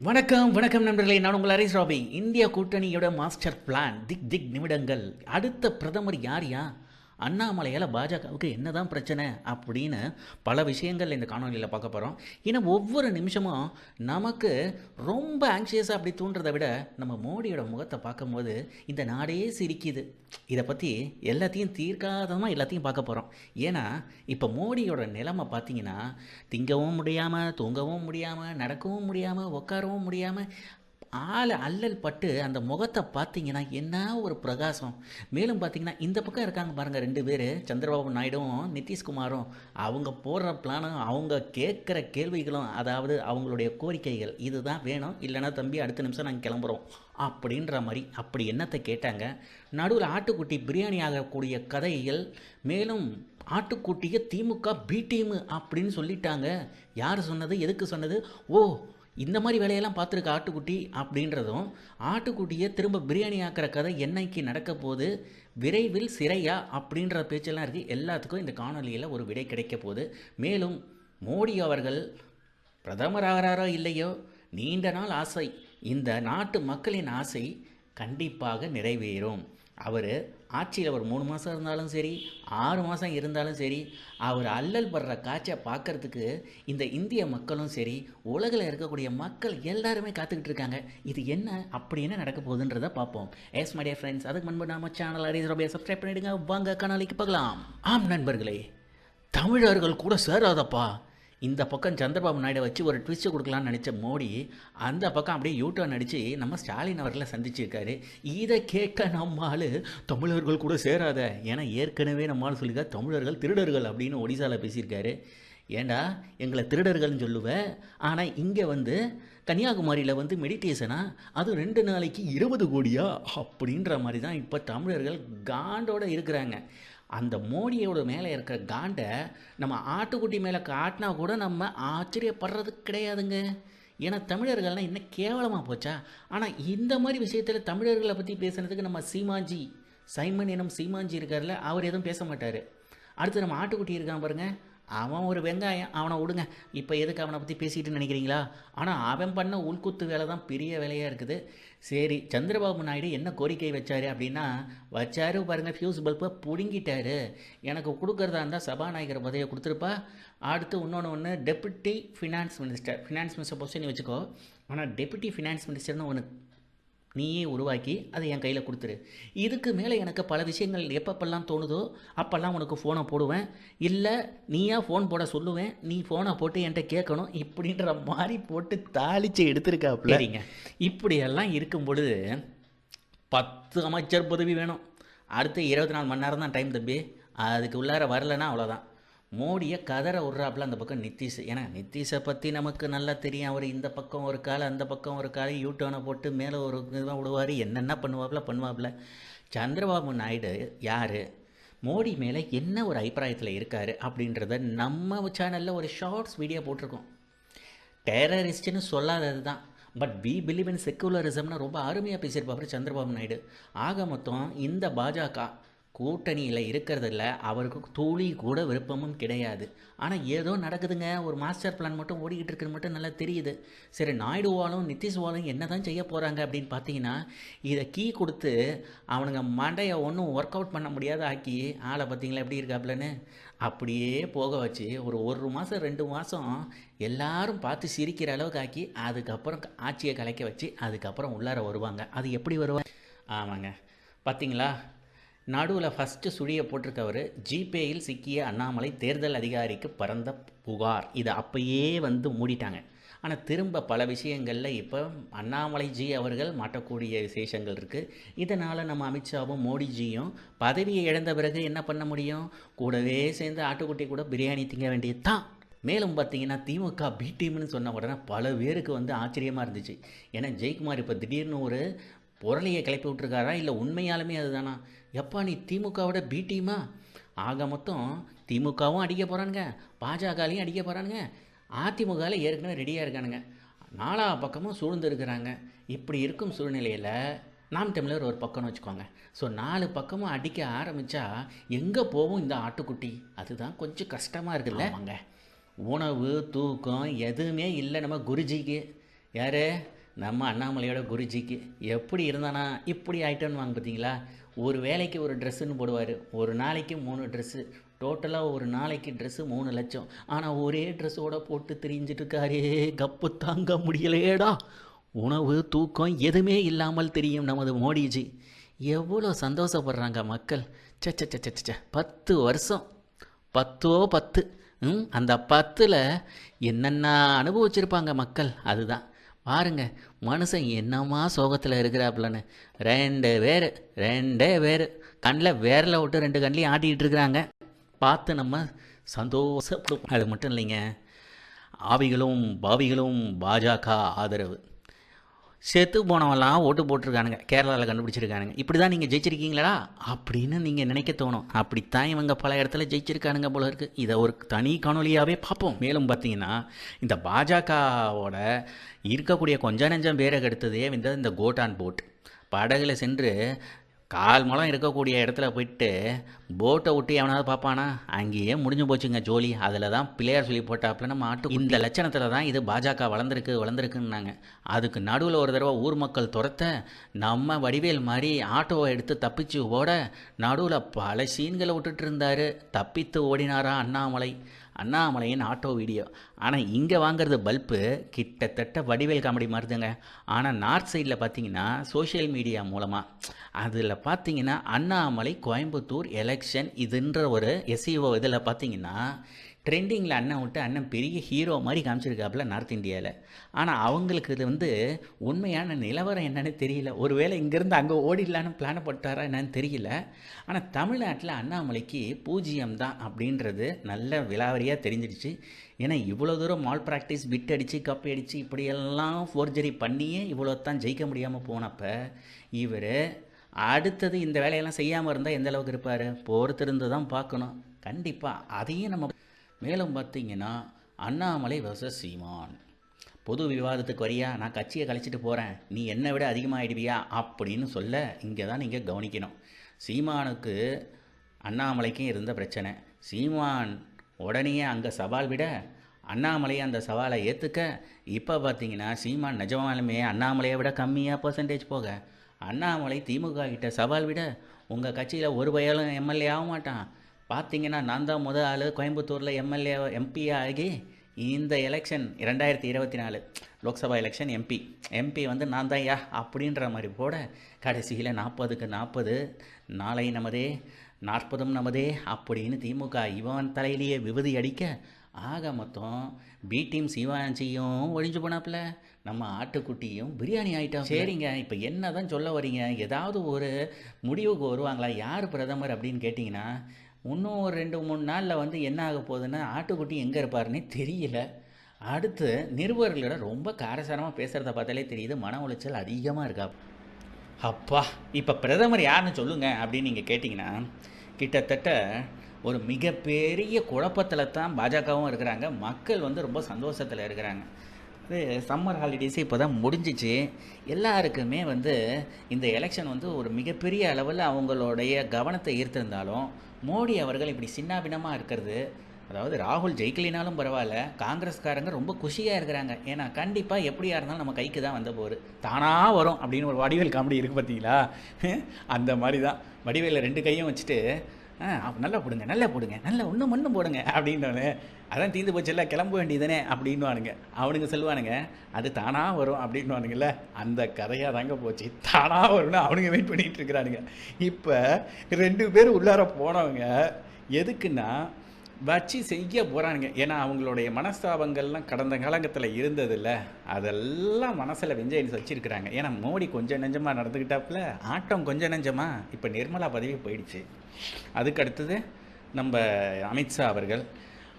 வணக்கம் வணக்கம் நண்பர்களே. நான் உங்கள் ஹரிஸ் ராபி இந்திய கூட்டணியோட மாஸ்டர் பிளான். திக் திக் நிமிடங்கள். அடுத்த பிரதமர் யார் யா? அண்ணாமலையால் பாஜகவுக்கு என்னதான் பிரச்சனை அப்படின்னு பல விஷயங்கள் இந்த காணொலியில் பார்க்க போகிறோம் ஏன்னா ஒவ்வொரு நிமிஷமும் நமக்கு ரொம்ப ஆங்ஷியஸாக அப்படி தூண்டுறதை விட நம்ம மோடியோட முகத்தை பார்க்கும்போது இந்த நாடே சிரிக்குது. இதை பற்றி எல்லாத்தையும் தீர்க்காதமாக எல்லாத்தையும் பார்க்க போகிறோம் ஏன்னா இப்போ மோடியோட நிலைமை பார்த்தீங்கன்னா திங்கவும் முடியாமல் தூங்கவும் முடியாமல் நடக்கவும் முடியாமல் உட்காரவும் முடியாமல் ஆள் அல்லல் பட்டு அந்த முகத்தை பார்த்தீங்கன்னா என்ன ஒரு பிரகாசம். மேலும் பார்த்தீங்கன்னா இந்த பக்கம் இருக்காங்க பாருங்கள் ரெண்டு பேர் சந்திரபாபு நாயுடும் நிதிஷ்குமாரும். அவங்க போடுற பிளானும் அவங்க கேட்குற கேள்விகளும் அதாவது அவங்களுடைய கோரிக்கைகள் இதுதான் வேணும் இல்லைன்னா தம்பி அடுத்த நிமிஷம் நாங்கள் கிளம்புறோம் அப்படின்ற மாதிரி அப்படி என்னத்தை கேட்டாங்க. நடுவில் ஆட்டுக்குட்டி பிரியாணி ஆகக்கூடிய கதைகள் மேலும் ஆட்டுக்குட்டியை திமுக பி டீமு அப்படின்னு சொல்லிட்டாங்க. யார் சொன்னது எதுக்கு சொன்னது? ஓ இந்த மாதிரி வேலையெல்லாம் பார்த்துருக்க ஆட்டுக்குட்டி அப்படின்றதும் ஆட்டுக்குட்டியை திரும்ப பிரியாணி ஆக்கிற கதை என்னைக்கு நடக்க போது விரைவில் சிறையா அப்படின்ற பேச்செல்லாம் இருக்குது எல்லாத்துக்கும் இந்த காணொலியில் ஒரு விடை கிடைக்க போகுது. மேலும் மோடி அவர்கள் பிரதமர் ஆகிறாரோ இல்லையோ நீண்ட நாள் ஆசை. இந்த நாட்டு மக்களின் ஆசை கண்டிப்பாக நிறைவேறும். அவர் ஆட்சியில் அவர் மூணு மாதம் இருந்தாலும் சரி ஆறு மாதம் இருந்தாலும் சரி அவர் அல்லல் படுற காட்சியை பார்க்கறதுக்கு இந்த இந்திய மக்களும் சரி உலகில் இருக்கக்கூடிய மக்கள் எல்லாருமே காத்துக்கிட்டு இருக்காங்க. இது என்ன அப்படி என்ன நடக்க போகுதுன்றதை பார்ப்போம். எஸ் மை டியர் ஃப்ரெண்ட்ஸ் அதுக்கு முன்பு நாம சேனல் அரேஸ் சப்ஸ்கிரைப் பண்ணிடுங்க. வாங்க கனாலிக்கு பார்க்கலாம் ஆம் நண்பர்களே தமிழர்கள் கூட சேராதப்பா. இந்த பக்கம் சந்திரபாபு நாயுடு வச்சு ஒரு ட்விஸ்ட்டு கொடுக்கலான்னு நினச்ச மோடி அந்த பக்கம் அப்படியே யூட்டர்ன் அடித்து நம்ம ஸ்டாலின் அவர்களை சந்திச்சிருக்காரு. இதை கேட்க நம்மால் தமிழர்கள் கூட சேராத. ஏன்னா ஏற்கனவே நம்மால் சொல்லிக்க தமிழர்கள் திருடர்கள் அப்படின்னு ஒடிசாவில் பேசியிருக்காரு. ஏண்டா எங்களை திருடர்கள்னு சொல்லுவேன் ஆனால் இங்கே வந்து கன்னியாகுமரியில் வந்து மெடிடேஷனா அது ரெண்டு நாளைக்கு இருபது கோடியா? அப்படின்ற மாதிரி தான் இப்போ தமிழர்கள் காண்டோட இருக்கிறாங்க. அந்த மோடியோட மேலே இருக்கிற காண்டை நம்ம ஆட்டுக்குட்டி மேலே காட்டினா கூட நம்ம ஆச்சரியப்படுறது கிடையாதுங்க. ஏன்னா தமிழர்கள்லாம் என்ன கேவலமாக போச்சா? ஆனால் இந்த மாதிரி விஷயத்தில் தமிழர்களை பற்றி பேசுனதுக்கு நம்ம சீமாஞ்சி சைமன் எனும் சீமாஞ்சி இருக்கார்ல அவர் எதுவும் பேச மாட்டார். அடுத்து நம்ம ஆட்டுக்குட்டி இருக்கான் பாருங்கள் அவன் ஒரு வெங்காயம். அவனை விடுங்க. இப்போ எதுக்கு அவனை பற்றி பேசிட்டு நினைக்கிறீங்களா? ஆனால் அவன் பண்ண உள்குத்து வேலை தான் பெரிய வேலையாக இருக்குது. சரி சந்திரபாபு நாயுடு என்ன கோரிக்கை வச்சார் அப்படின்னா வச்சாரு பாருங்கள் ஃபியூஸ் பல்பை பிடுங்கிட்டாரு. எனக்கு கொடுக்குறதா இருந்தால் சபாநாயகர் பதவியை கொடுத்துருப்பா. அடுத்து இன்னொன்று ஒன்று deputy finance minister finance minister position வச்சுக்கோ. ஆனால் டெபுட்டி ஃபினான்ஸ் மினிஸ்டர்னு ஒன்று நீயே உருவாக்கி அதை என் கையில் கொடுத்துரு. இதுக்கு மேலே எனக்கு பல விஷயங்கள் எப்பப்பெல்லாம் தோணுதோ அப்போல்லாம் உனக்கு ஃபோனை போடுவேன். இல்லை நீயா ஃபோன் போட சொல்லுவேன். நீ ஃபோனை போட்டு என்கிட்ட கேட்கணும் இப்படின்ற மாதிரி போட்டு தாளித்து எடுத்திருக்காப்புல. சரிங்க. இப்படியெல்லாம் இருக்கும் பொழுது பத்து அமைச்சர் பதவி வேணும். அடுத்து இருபத்தி நாலு மணி நேரம் தான் டைம் தம்பி. அதுக்கு உள்ளார வரலன்னா அவ்வளோதான் மோடியை கதற விட்றாப்புல அந்த பக்கம் நிதிஷ் ஏன்னா நிதிஷை பற்றி நமக்கு நல்லா தெரியும். அவர் இந்த பக்கம் ஒரு கால் அந்த பக்கம் ஒரு கால் யூட்டர்னை போட்டு மேலே ஒரு இதுவாக விடுவார். என்னென்ன பண்ணுவாப்புல? பண்ணுவாப்புல. சந்திரபாபு நாயுடு யார்? மோடி மேலே என்ன ஒரு அபிப்பிராயத்தில் இருக்கார்? அப்படின்றத நம்ம சேனலில் ஒரு ஷார்ட்ஸ் வீடியோ போட்டிருக்கோம். டெரரிஸ்ட்னு சொல்லாதது தான். பட் வி பிலீவ் இன் செக்குலரிசம்னு ரொம்ப அருமையாக பேசியிருப்பார் சந்திரபாபு நாயுடு. ஆக மொத்தம் இந்த பாஜக கூட்டணியில் இருக்கிறதில்ல அவருக்கு துளி கூட விருப்பமும் கிடையாது. ஆனால் ஏதோ நடக்குதுங்க. ஒரு மாஸ்டர் பிளான் மட்டும் ஓடிக்கிட்டு இருக்கிறது மட்டும் நல்லா தெரியுது. சரி நாயுடுவாலும் நிதிஷ்வாலும் என்ன தான் செய்ய போகிறாங்க அப்படின்னு பார்த்தீங்கன்னா இதை கீ கொடுத்து அவனுங்க மண்டையை ஒன்றும் ஒர்க் அவுட் பண்ண முடியாத ஆக்கி ஆளை பார்த்தீங்களா எப்படி இருக்காப்லன்னு? அப்படியே போக வச்சு ஒரு ஒரு மாதம் ரெண்டு மாதம் எல்லாரும் பார்த்து சிரிக்கிற அளவுக்கு ஆக்கி அதுக்கப்புறம் ஆட்சியை கலைக்க வச்சு அதுக்கப்புறம் உள்ளார வருவாங்க. அது எப்படி வருவாங்க? ஆமாங்க. பார்த்தீங்களா நடுவில் ஃபஸ்ட்டு சுழியை போட்டிருக்கவர் ஜிபேயில் சிக்கிய அண்ணாமலை தேர்தல் அதிகாரிக்கு பறந்த புகார். இதை அப்பயே வந்து மூடிட்டாங்க. ஆனால் திரும்ப பல விஷயங்களில் இப்போ அண்ணாமலை ஜி அவர்கள் மாட்டக்கூடிய விசேஷங்கள் இருக்குது இதனால் நம்ம அமித்ஷாவும் மோடிஜியும் பதவியை இழந்த பிறகு என்ன பண்ண முடியும்? கூடவே சேர்ந்து ஆட்டுக்குட்டி கூட பிரியாணி திங்க வேண்டியது தான் மேலும் பார்த்தீங்கன்னா திமுக பி டீம்னு சொன்ன உடனே பல பேருக்கு வந்து ஆச்சரியமாக இருந்துச்சு. ஏன்னா ஜெயக்குமார் இப்போ திடீர்னு ஒரு புரளியை கிளப்பி விட்ருக்காரா இல்லை உண்மையாலுமே அதுதானா? எப்பா நீ திமுகவோட பி டீமா ஆக மொத்தம் திமுகவும் அடிக்க போகிறானுங்க பாஜகலையும் அடிக்க போகிறானுங்க அதிமுகவில் ஏற்கனவே ரெடியாக இருக்கானுங்க. நாலா பக்கமும் சூழ்ந்து இருக்கிறாங்க. இப்படி இருக்கும் சூழ்நிலையில் நாம் தமிழர் ஒரு பக்கம்னு வச்சுக்கோங்க. ஸோ நாலு பக்கமும் அடிக்க ஆரம்பித்தா எங்கே போகும் இந்த ஆட்டுக்குட்டி? அதுதான் கொஞ்சம் கஷ்டமாக இருக்குல்ல. அவங்க உணவு தூக்கம் எதுவுமே இல்லை நம்ம குருஜிக்கு. யார்? நம்ம அண்ணாமலையோட குருஜிக்கு எப்படி இருந்தானா இப்படி ஆயிட்டோன்னு வாங்க பார்த்தீங்களா ஒரு வேலைக்கு ஒரு ட்ரெஸ்ஸுன்னு போடுவார். ஒரு நாளைக்கு மூணு ட்ரெஸ்ஸு டோட்டலாக ஒரு நாளைக்கு ட்ரெஸ்ஸு மூணு லட்சம். ஆனால் ஒரே ட்ரெஸ்ஸோட போட்டு திரிஞ்சிட்டு இருக்காரே. கப்பு தாங்க முடியலையேடா உணவு தூக்கம் எதுவுமே இல்லாமல் தெரியும் நமது மோடிஜி. எவ்வளோ சந்தோஷப்படுறாங்க மக்கள். சச்சச்சச்சச்ச பத்து வருஷம். பத்தோ பத்து. ம் அந்த பத்தில் என்னென்ன அனுபவிச்சிருப்பாங்க மக்கள்? அதுதான். பாருங்க மனுஷன் என்னம்மா சோகத்தில் இருக்கிறாப்புலன்னு. ரெண்டு பேர் ரெண்டே பேர். கண்ணில் வேரில் விட்டு ரெண்டு கண்ணிலையும் ஆட்டிக்கிட்டு இருக்கிறாங்க. பார்த்து நம்ம சந்தோஷப்படும் அது மட்டும் இல்லைங்க. ஆவிகளும் பாவிகளும் பாஜக ஆதரவு. செத்து போனவெல்லாம் ஓட்டு போட்டிருக்கானுங்க. கேரளாவில் கண்டுபிடிச்சிருக்கானுங்க. இப்படி தான் நீங்கள் ஜெயிச்சிருக்கீங்களா அப்படின்னு நீங்கள் நினைக்க தோணும். அப்படித்தான் இவங்க பல இடத்துல ஜெயிச்சிருக்கானுங்க போல இருக்குது இதை ஒரு தனி காணொலியாகவே பார்ப்போம். மேலும் பார்த்தீங்கன்னா இந்த பாஜகவோட இருக்கக்கூடிய கொஞ்ச நெஞ்சம் பேரை கெடுத்ததே வந்து இந்த கோட்டான் போட் படகுல சென்று கால் மலம் இருக்கக்கூடிய இடத்துல போயிட்டு போட்டை விட்டு எவனாவது பார்ப்பானா? அங்கேயே முடிஞ்சு போச்சுங்க ஜோலி. அதில் தான் பிள்ளையார் சொல்லி போட்டாப்புல நம்ம ஆட்டு இந்த லட்சணத்தில் தான் இது பாஜக வளர்ந்துருக்கு வளர்ந்துருக்குன்னாங்க. அதுக்கு நடுவில் ஒரு தடவை ஊர் மக்கள் துரத்த நம்ம வடிவேல் மாதிரி ஆட்டோவை எடுத்து தப்பிச்சு ஓட நடுவில் பல சீன்களை விட்டுட்டு இருந்தார். தப்பித்து ஓடினாரா அண்ணாமலை. அண்ணாமலையின் ஆட்டோ வீடியோ. ஆனால் இங்கே வாங்குறது பல்பு கிட்டத்தட்ட வடிவேல் காமெடி மாதிரிதுங்க. ஆனால் நார்த் சைடில் பார்த்தீங்கன்னா சோஷியல் மீடியா மூலமாக அதில் பார்த்தீங்கன்னா அண்ணாமலை கோயம்புத்தூர் எலெக்ஷன் இதுன்ற ஒரு எஸ்இஓ இதில் பார்த்தீங்கன்னா ட்ரெண்டிங்கில் அண்ணன் விட்டு அண்ணன் பெரிய ஹீரோ மாதிரி காமிச்சிருக்காப்புல நார்த் இந்தியாவில் ஆனால் அவங்களுக்கு இது வந்து உண்மையான நிலவரம் என்னன்னு தெரியல. ஒருவேளை இங்கேருந்து அங்கே ஓடிடலான்னு பிளான் போட்டாரா என்னன்னு தெரியல. ஆனால் தமிழ்நாட்டில் அண்ணாமலைக்கு பூஜ்ஜியம் தான் அப்படின்றது நல்ல விலாவரியாக தெரிஞ்சிடுச்சு. ஏன்னா இவ்வளோ தூரம் மால் ப்ராக்டிஸ் பிட் அடித்து கப்பி அடித்து இப்படியெல்லாம் ஃபோர்ஜரி பண்ணியே இவ்வளோ தான் ஜெயிக்க முடியாமல் போனப்போ இவர் அடுத்தது இந்த வேலையெல்லாம் செய்யாமல் இருந்தால் எந்த அளவுக்கு இருப்பார்? பொறுத்திருந்து தான் பார்க்கணும். கண்டிப்பாக அதையும் நம்ம மேலும் பார்த்தீங்கன்னா அண்ணாமலை வர்சஸ் சீமான். பொது விவாதத்துக்கு வரியா? நான் கட்சியை கழிச்சிட்டு போகிறேன் நீ என்னை விட அதிகமாகிடுவியா அப்படின்னு சொல்ல இங்கே தான் நீங்கள் கவனிக்கணும். சீமானுக்கு அண்ணாமலைக்கும் இருந்த பிரச்சனை. சீமான் உடனே அங்கே சவால் விட அண்ணாமலையை அந்த சவாலை ஏற்றுக்க இப்போ பார்த்தீங்கன்னா சீமான் நிஜமாலுமே அண்ணாமலையை விட கம்மியாக பர்சன்டேஜ் போக அண்ணாமலை திமுக கிட்ட சவால் விட உங்கள் கட்சியில் ஒரு பயலும் எம்எல்ஏ ஆக மாட்டான். பார்த்தீங்கன்னா நான் தான் முத ஆள் கோயம்புத்தூரில் எம்எல்ஏ எம்பி ஆகி இந்த எலெக்ஷன் ரெண்டாயிரத்தி இருபத்தி நாலு லோக்சபா எலெக்ஷன் எம்பி எம்பி வந்து நான் தான் யா அப்படின்ற மாதிரி போட கடைசியில் நாற்பதுக்கு நாற்பது நாளை நமதே நாற்பதும் நமதே அப்படின்னு திமுக இவன் தலையிலேயே விபதி அடிக்க ஆக மொத்தம் பி டீம் சிவாஞ்சியும் ஒழிஞ்சு போனாப்புல. நம்ம ஆட்டுக்குட்டியும் பிரியாணி ஆயிட்டோம் சரிங்க. இப்போ என்ன தான் சொல்ல வரீங்க? ஏதாவது ஒரு முடிவுக்கு வருவாங்களா? யார் பிரதமர் அப்படின்னு கேட்டிங்கன்னா இன்னும் ஒரு ரெண்டு மூணு நாளில் வந்து என்ன ஆக போகுதுன்னா ஆட்டுக்குட்டி எங்கே இருப்பாருன்னே தெரியல. அடுத்து நிருபர்களோட ரொம்ப காரசாரமாக பேசுகிறத பார்த்தாலே தெரியுது. மன உளைச்சல் அதிகமாக இருக்கா. அப்பா இப்போ பிரதமர் யாருன்னு சொல்லுங்க அப்படின்னு நீங்கள் கேட்டிங்கன்னா கிட்டத்தட்ட ஒரு மிகப்பெரிய குழப்பத்தில் தான் பாஜகவும் இருக்கிறாங்க. மக்கள் வந்து ரொம்ப சந்தோஷத்தில் இருக்கிறாங்க. இது சம்மர் ஹாலிடேஸே இப்போ தான் முடிஞ்சிச்சு. எல்லாருக்குமே வந்து இந்த எலெக்ஷன் வந்து ஒரு மிகப்பெரிய அளவில் அவங்களுடைய கவனத்தை ஈர்த்திருந்தாலும் மோடி அவர்கள் இப்படி சின்னாபின்னமாக இருக்கிறது அதாவது ராகுல் ஜெயிக்கலினாலும் பரவாயில்ல காங்கிரஸ்காரங்க ரொம்ப குஷியாக இருக்கிறாங்க. ஏன்னா கண்டிப்பாக எப்படியா இருந்தாலும் நம்ம கைக்கு தான் வந்த போர். தானாக வரும் அப்படின்னு ஒரு வடிவேல் காமெடி இருக்குது பார்த்தீங்களா அந்த மாதிரி தான் வடிவேலில் ரெண்டு கையும் வச்சுட்டு நல்லா போடுங்க நல்லா போடுங்க நல்லா ஒன்றும் மண்ணும் போடுங்க அப்படின்னோடனே அதான் தீந்து எல்லாம் கிளம்ப வேண்டியதுனே அப்படின்வானுங்க அவனுங்க சொல்லுவானுங்க அது தானாக வரும் அப்படின்வானுங்கல்ல அந்த கதையாக தாங்க போச்சு. தானாக வரும்னு அவனுங்க வெயிட் பண்ணிகிட்டு இருக்கிறானுங்க. இப்போ ரெண்டு பேர் உள்ளார போனவங்க எதுக்குன்னா வச்சு செய்ய போகிறானுங்க ஏன்னா அவங்களுடைய மனஸ்தாபங்கள்லாம் கடந்த காலங்கத்தில் இருந்ததில்ல. அதெல்லாம் மனசில் வெஞ்சைன்ஸ் வச்சுருக்கிறாங்க. ஏன்னா மோடி கொஞ்சம் நெஞ்சமாக நடந்துக்கிட்டாப்புல ஆட்டம் கொஞ்சம் நெஞ்சமாக இப்போ நிர்மலா பதவி போயிடுச்சு. அதுக்கு அடுத்தது நம்ம அமித்ஷா அவர்கள்.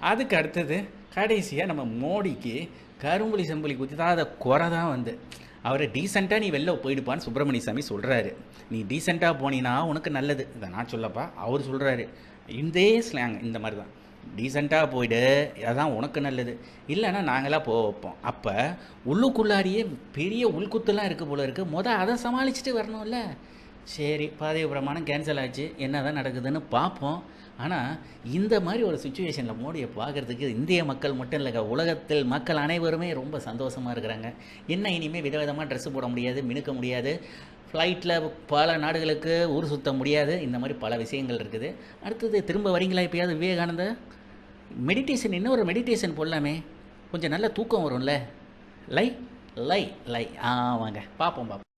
அதுக்கு அடுத்தது கடைசியாக நம்ம மோடிக்கு கரும்புலி செம்புலி குத்தாத குறை தான் வந்து. அவரை டீசெண்டாக நீ வெளில போயிடுப்பான்னு சுப்பிரமணிய சாமி சொல்கிறாரு நீ டீசெண்டாக போனீன்னா உனக்கு நல்லது. இதை நான் சொல்லப்பா அவர் சொல்கிறாரு இதே ஸ்லாங் இந்த மாதிரி தான் டீசெண்டாக போயிடு. அதான் உனக்கு நல்லது. இல்லைன்னா நாங்களாம் போக வைப்போம். அப்போ உள்ளுக்குள்ளாரியே பெரிய உள்குத்துலாம் இருக்குது போல இருக்குது மொதல் அதை சமாளிச்சுட்டு வரணும்ல. சரி பாதவி பிரமாணம் கேன்சல் ஆச்சு என்ன தான் நடக்குதுன்னு பார்ப்போம். ஆனால் இந்த மாதிரி ஒரு சுச்சுவேஷனில் மோடியை பார்க்குறதுக்கு இந்திய மக்கள் மட்டும் இல்லைங்க உலகத்தில் மக்கள் அனைவருமே ரொம்ப சந்தோஷமாக இருக்கிறாங்க. என்ன இனிமேல் விதவிதமாக ட்ரெஸ்ஸு போட முடியாது மினுக்க முடியாது. ஃப்ளைட்டில் பல நாடுகளுக்கு ஊர் சுத்த முடியாது. இந்த மாதிரி பல விஷயங்கள் இருக்குது. அடுத்தது திரும்ப வரீங்களா எப்பயாவது விவேகானந்த? மெடிடேஷன் இன்னொரு மெடிடேஷன் போடலாமே. கொஞ்சம் நல்ல தூக்கம் வரும்ல. லை லை லை. ஆமாங்க பார்ப்போம் பார்ப்போம்.